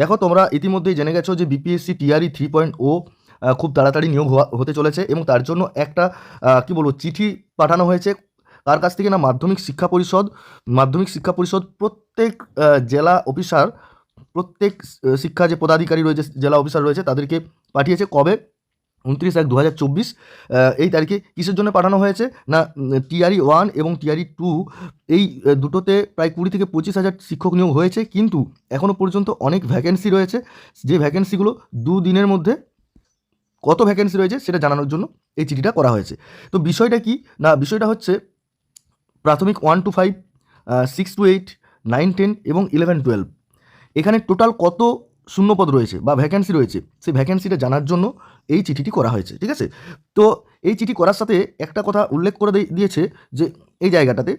দেখো, তোমরা ইতিমধ্যেই জেনে গেছো যে বিপিএসসি টিআরই থ্রি পয়েন্ট ও খুব তাড়াতাড়ি নিয়োগ হতে চলেছে এবং তার জন্য একটা কি বলব, চিঠি পাঠানো হয়েছে। কার কাছ থেকে না? মাধ্যমিক শিক্ষা পরিষদ, মাধ্যমিক শিক্ষা পরিষদ প্রত্যেক জেলা অফিসার, প্রত্যেক শিক্ষা যে পদাধিকারী রয়েছে, জেলা অফিসার রয়েছে, তাদেরকে পাঠিয়েছে। কবে? উনত্রিশ এক দু হাজার চব্বিশ এই তারিখে কিসের জন্য পাঠানো হয়েছে? না, টিআরই ওয়ান এবং টিআরই টু, এই দুটোতে প্রায় কুড়ি থেকে পঁচিশ হাজার শিক্ষক নিয়োগ হয়েছে, কিন্তু এখনও পর্যন্ত অনেক ভ্যাকেন্সি রয়েছে। যে ভ্যাকেন্সিগুলো দুদিনের মধ্যে, কত ভ্যাকেন্সি রয়েছে সেটা জানানোর জন্য এই চিঠিটা করা হয়েছে। তো বিষয়টা কি? না, বিষয়টা হচ্ছে প্রাথমিক one two five six two eight nine ten এবং ইলেভেন টুয়েলভ এখানে টোটাল কত শূন্যপদ রয়েছে বা ভ্যাকেন্সি রয়েছে, সেই ভ্যাকেন্সিটা জানার জন্য এই চিঠিটি করা হয়েছে, ঠিক আছে? তো এই চিঠি করার সাথে একটা কথা উল্লেখ করে দিয়ে- দিয়েছে যে এই জায়গাটাতে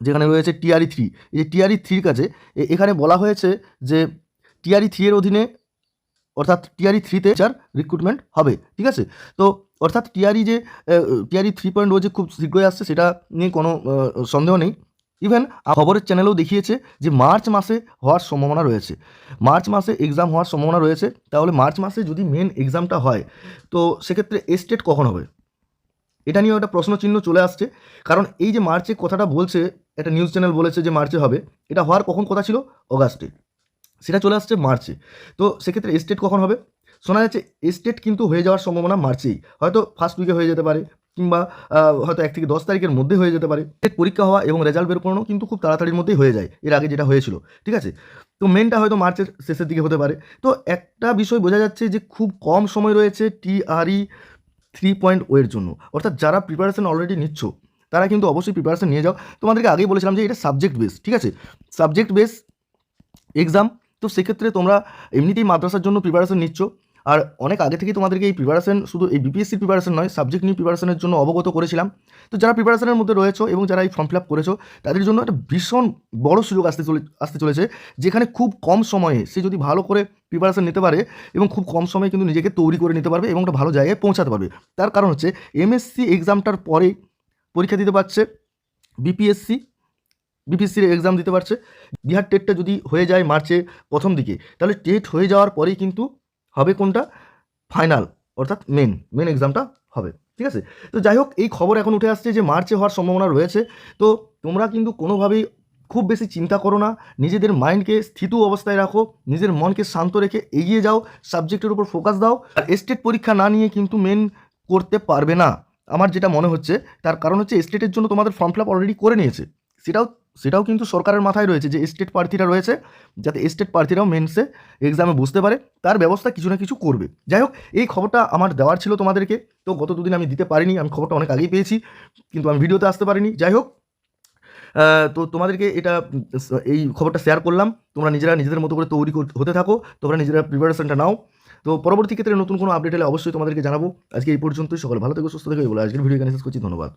যেখানে রয়েছে টিআরই থ্রি, এই যে টিআরই থ্রির কাছে এখানে বলা হয়েছে যে টিআরই থ্রি এর অধীনে অর্থাৎ টিআরই থ্রিতে চার রিক্রুটমেন্ট হবে, ঠিক আছে? তো অর্থাৎ টিআরই যে টিআরই থ্রি পয়েন্ট ও যে খুব শীঘ্রই আসছে সেটা নিয়ে কোনো সন্দেহ নেই। ইভেন খবরের চ্যানেলেও দেখিয়েছে যে মার্চ মাসে হওয়ার সম্ভাবনা রয়েছে। মার্চ মাসে এক্সাম হওয়ার সম্ভাবনা রয়েছে, তাহলে মার্চ মাসে যদি মেন এক্সামটা হয়, তো সেক্ষেত্রে এস্টেট কখন হবে? এটা নিয়েও একটা প্রশ্নচিহ্ন চলে আসছে, কারণ এই যে মার্চে কথাটা বলছে, একটা নিউজ চ্যানেল বলেছে যে মার্চে হবে, এটা হওয়ার কখন কথা ছিল? অগাস্টে। সেটা চলে আসছে মার্চে। তো সেক্ষেত্রে এস্টেট কখন হবে? শোনা যাচ্ছে এস্টেট কিন্তু হয়ে যাওয়ার সম্ভাবনা মার্চেই। হয়তো ফার্স্ট উইকে হয়ে যেতে পারে কিংবা হয়তো এক থেকে দশ তারিখের মধ্যে হয়ে যেতে পারে। পরীক্ষা হওয়া এবং রেজাল্ট বের করানো কিন্তু খুব তাড়াতাড়ির মধ্যেই হয়ে যায়। এর আগে যেটা হয়েছিল, ঠিক আছে? তো মেনটা হয়তো মার্চের শেষের দিকে হতে পারে। তো একটা বিষয় বোঝা যাচ্ছে যে খুব কম সময় রয়েছে টিআরই থ্রি পয়েন্ট ওয়ের জন্য। অর্থাৎ যারা প্রিপারেশান অলরেডি নিচ্ছ, তারা কিন্তু অবশ্যই প্রিপারেশান নিয়ে যাও। তোমাদেরকে আগেই বলেছিলাম যে এটা সাবজেক্ট বেস ঠিক আছে? সাবজেক্ট বেস এক্সাম তো সেক্ষেত্রে তোমরা এমনিতেই মাদ্রাসার জন্য প্রিপারেশন নিচ্ছ। আর অনেক আগে থেকেই তোমাদেরকে এই প্রিপারেশন শুধু এই বিপিএসসির প্রিপারেশন নয় সাবজেক্ট নিয়ে প্রিপারেশনের জন্য অবগত করেছিলাম। তো যারা প্রিপারেশনের মধ্যে রয়েছে এবং যারা এই ফর্ম ফিল আপ করেছ, তাদের জন্য একটা ভীষণ বড় সুযোগ আসতে চলে, আসতে চলেছে, যেখানে খুব কম সময়ে সে যদি ভালো করে প্রিপারেশন নিতে পারে এবং খুব কম সময়ে কিন্তু নিজেকে তৈরি করে নিতে পারবে এবং একটা ভালো জায়গায় পৌঁছাতে পারবে। তার কারণ হচ্ছে এমএসসি এক্সামটার পরেই পরীক্ষা দিতে পারছে বিপিএসসি বিপিএসসির এক্সাম দিতে পারছে। বিহার টেটটা যদি হয়ে যায় মার্চে প্রথম দিকে, তাহলে টেট হয়ে যাওয়ার পরেই কিন্তু হবে কোনটা? ফাইনাল, অর্থাৎ মেন মেন এক্সামটা হবে, ঠিক আছে? তো যাই হোক, এই খবর এখন উঠে আসছে যে মার্চে হওয়ার সম্ভাবনা রয়েছে। তো তোমরা কিন্তু কোনোভাবেই খুব বেশি চিন্তা করো না, নিজেদের মাইন্ডকে স্থিত অবস্থায় রাখো, নিজের মনকে শান্ত রেখে এগিয়ে যাও সাবজেক্টের উপর ফোকাস দাও, আর স্টেট পরীক্ষা না নিয়ে কিন্তু মেন করতে পারবে না। আমার যেটা মনে হচ্ছে, তার কারণ হচ্ছে স্টেটের জন্য তোমাদের ফর্ম ফিল অলরেডি করে নিয়েছে। সেটাও সেটাও কিন্তু সরকারের মাথায় রয়েছে যে স্টেট প্রার্থীরা রয়েছে, যাতে স্টেট প্রার্থীরাও মেন্সে এক্সামে বুঝতে পারে, তার ব্যবস্থা কিছু না কিছু করবে। যাই হোক, এই খবরটা আমার দেওয়ার ছিল তোমাদেরকে, তো গত দুদিন আমি দিতে পারিনি, আমি খবরটা অনেক আগেই পেয়েছি, কিন্তু আমি ভিডিওতে আসতে পারিনি। যাই হোক তো তোমাদেরকে এটা, এই খবরটা শেয়ার করলাম, তোমরা নিজেরা নিজেদের মতো করে তৈরি হতে থাকো, তোমরা নিজেরা প্রিপারেশনটা নাও। তো পরবর্তী ক্ষেত্রে নতুন কোনো আপডেট হলে অবশ্যই তোমাদেরকে জানাব। আজকে এই পর্যন্তই, সকলে ভালো থেকে, সুস্থ থেকে বলে আজকের ভিডিও এখানে শেষ করছি, ধন্যবাদ।